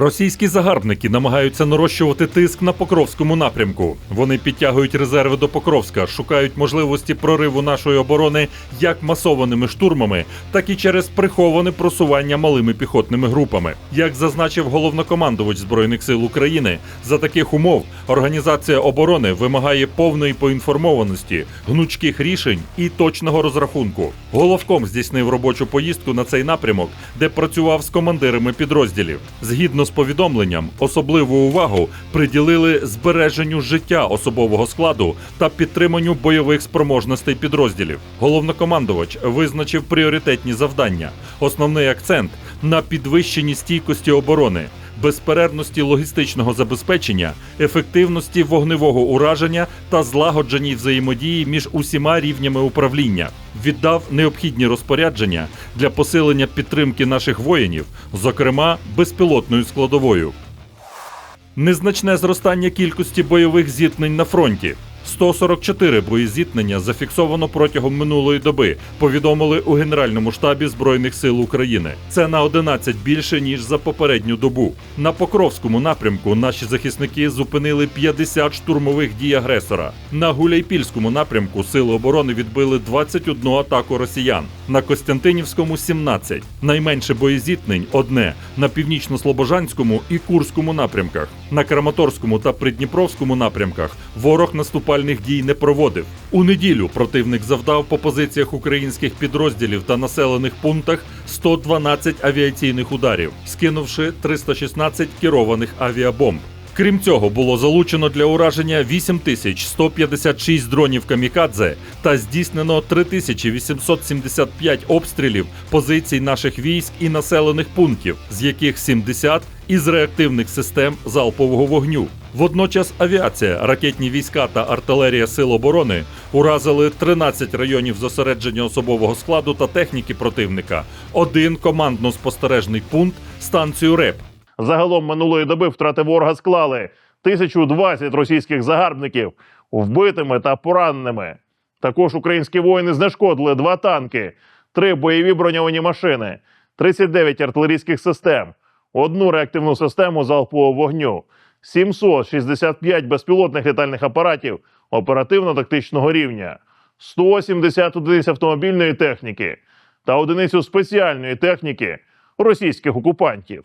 Російські загарбники намагаються нарощувати тиск на Покровському напрямку. Вони підтягують резерви до Покровська, шукають можливості прориву нашої оборони як масованими штурмами, так і через приховане просування малими піхотними групами. Як зазначив головнокомандувач збройних сил України, за таких умов організація оборони вимагає повної поінформованості, гнучких рішень і точного розрахунку. Головком здійснив робочу поїздку на цей напрямок, де працював з командирами підрозділів. Згідно з повідомленням, особливу увагу приділили збереженню життя особового складу та підтриманню бойових спроможностей підрозділів. Головнокомандувач визначив пріоритетні завдання. Основний акцент на підвищенні стійкості оборони. Безперервності логістичного забезпечення, ефективності вогневого ураження та злагодженій взаємодії між усіма рівнями управління, віддав необхідні розпорядження для посилення підтримки наших воїнів, зокрема безпілотною складовою. Незначне зростання кількості бойових зіткнень на фронті. 144 боєзіткнення зафіксовано протягом минулої доби. Повідомили у Генеральному штабі Збройних сил України. Це на 11 більше ніж за попередню добу. На Покровському напрямку наші захисники зупинили 50 штурмових дій агресора. На Гуляйпільському напрямку сили оборони відбили 21 атаку росіян. На Костянтинівському 17. Найменше боєзіткнень одне на північно-слобожанському і Курському напрямках. На Краматорському та Придніпровському напрямках ворог наступальних дій не проводив. У неділю противник завдав по позиціях українських підрозділів та населених пунктах 112 авіаційних ударів, скинувши 316 керованих авіабомб. Крім цього, було залучено для ураження 8156 дронів камікадзе та здійснено 3875 обстрілів позицій наших військ і населених пунктів, з яких 70 із реактивних систем залпового вогню. Водночас авіація, ракетні війська та артилерія Сил оборони уразили 13 районів зосередження особового складу та техніки противника, один командно-спостережний пункт, станцію РЕП. Загалом минулої доби втрати ворога склали 1020 російських загарбників вбитими та пораненими. Також українські воїни знешкодили два танки, три бойові броньовані машини, 39 артилерійських систем, одну реактивну систему залпового вогню, 765 безпілотних літальних апаратів оперативно-тактичного рівня, 170 одиниць автомобільної техніки та одиницю спеціальної техніки російських окупантів.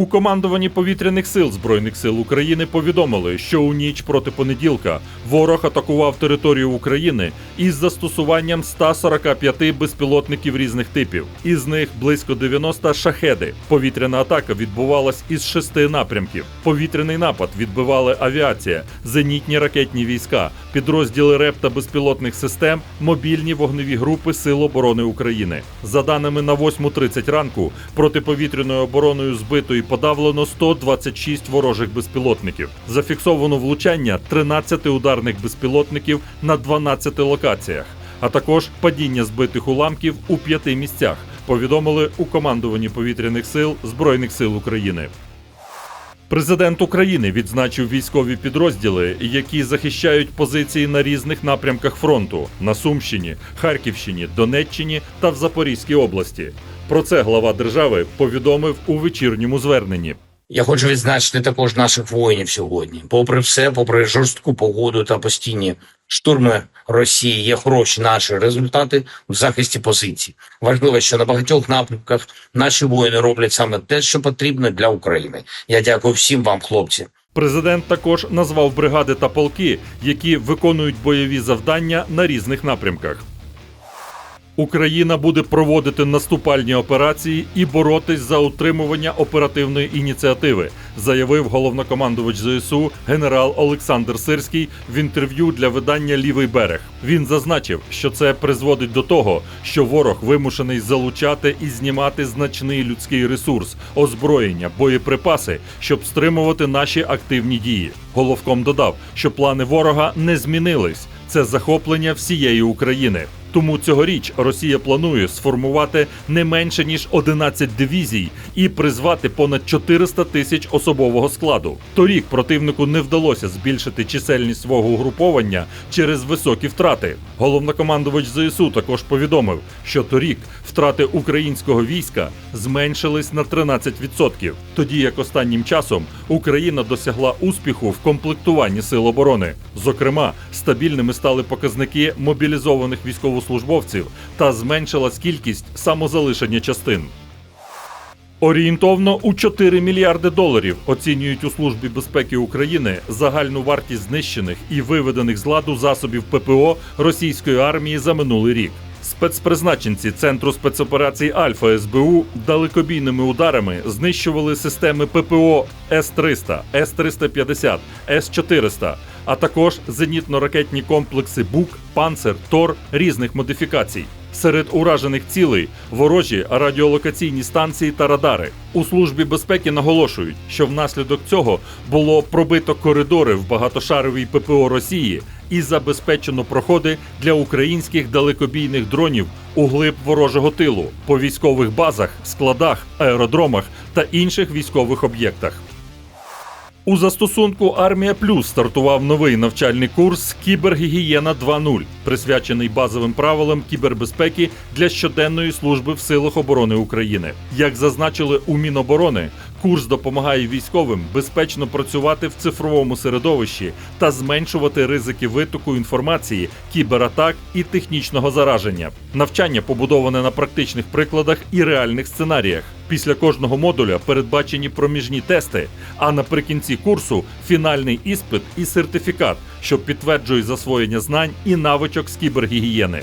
У командуванні повітряних сил Збройних сил України повідомили, що у ніч проти понеділка ворог атакував територію України із застосуванням 145 безпілотників різних типів. Із них близько 90 шахеди. Повітряна атака відбувалась із шести напрямків. Повітряний напад відбивали авіація, зенітні ракетні війська, підрозділи РЕП та безпілотних систем, мобільні вогневі групи Сил оборони України. За даними на 8.30 ранку, протиповітряною обороною збито і подавлено 126 ворожих безпілотників. Зафіксовано влучання 13 ударних безпілотників на 12 локаціях, а також падіння збитих уламків у п'яти місцях. Повідомили у командуванні повітряних сил Збройних сил України. Президент України відзначив військові підрозділи, які захищають позиції на різних напрямках фронту на Сумщині, Харківщині, Донеччині та в Запорізькій області. Про це глава держави повідомив у вечірньому зверненні. Я хочу відзначити також наших воїнів сьогодні. Попри все, попри жорстку погоду та постійні штурми Росії, є хороші наші результати в захисті позицій. Важливо, що на багатьох напрямках наші воїни роблять саме те, що потрібно для України. Я дякую всім вам, хлопці. Президент також назвав бригади та полки, які виконують бойові завдання на різних напрямках. Україна буде проводити наступальні операції і боротись за утримування оперативної ініціативи, заявив головнокомандувач ЗСУ генерал Олександр Сирський в інтерв'ю для видання Лівий берег. Він зазначив, що це призводить до того, що ворог вимушений залучати і знімати значний людський ресурс, озброєння, боєприпаси, щоб стримувати наші активні дії. Головком додав, що плани ворога не змінились. Це захоплення всієї України. Тому цьогоріч Росія планує сформувати не менше ніж 11 дивізій і призвати понад 400 тисяч особового складу. Торік противнику не вдалося збільшити чисельність свого угруповання через високі втрати. Головнокомандувач ЗСУ також повідомив, що торік втрати українського війська зменшились на 13%, тоді як останнім часом Україна досягла успіху в комплектуванні сил оборони. Зокрема, стабільними стали показники мобілізованих військовослужбовців та зменшилась кількість самозалишення частин. Орієнтовно у 4 мільярди доларів оцінюють у службі безпеки України загальну вартість знищених і виведених з ладу засобів ППО російської армії за минулий рік. Спецпризначенці Центру спецоперацій Альфа СБУ далекобійними ударами знищували системи ППО С-300, С-350, С-400, а також зенітно-ракетні комплекси БУК, Панцер, Тор різних модифікацій. Серед уражених цілей ворожі радіолокаційні станції та радари. У службі безпеки наголошують, що внаслідок цього було пробито коридори в багатошаровій ППО Росії і забезпечено проходи для українських далекобійних дронів у глиб ворожого тилу по військових базах, складах, аеродромах та інших військових об'єктах. У застосунку Армія Плюс стартував новий навчальний курс Кібергігієна 2.0, присвячений базовим правилам кібербезпеки для щоденної служби в силах оборони України. Як зазначили у Міноборони, курс допомагає військовим безпечно працювати в цифровому середовищі та зменшувати ризики витоку інформації, кібератак і технічного зараження. Навчання побудоване на практичних прикладах і реальних сценаріях. Після кожного модуля передбачені проміжні тести, а наприкінці курсу фінальний іспит і сертифікат, що підтверджує засвоєння знань і навичок з кібергігієни.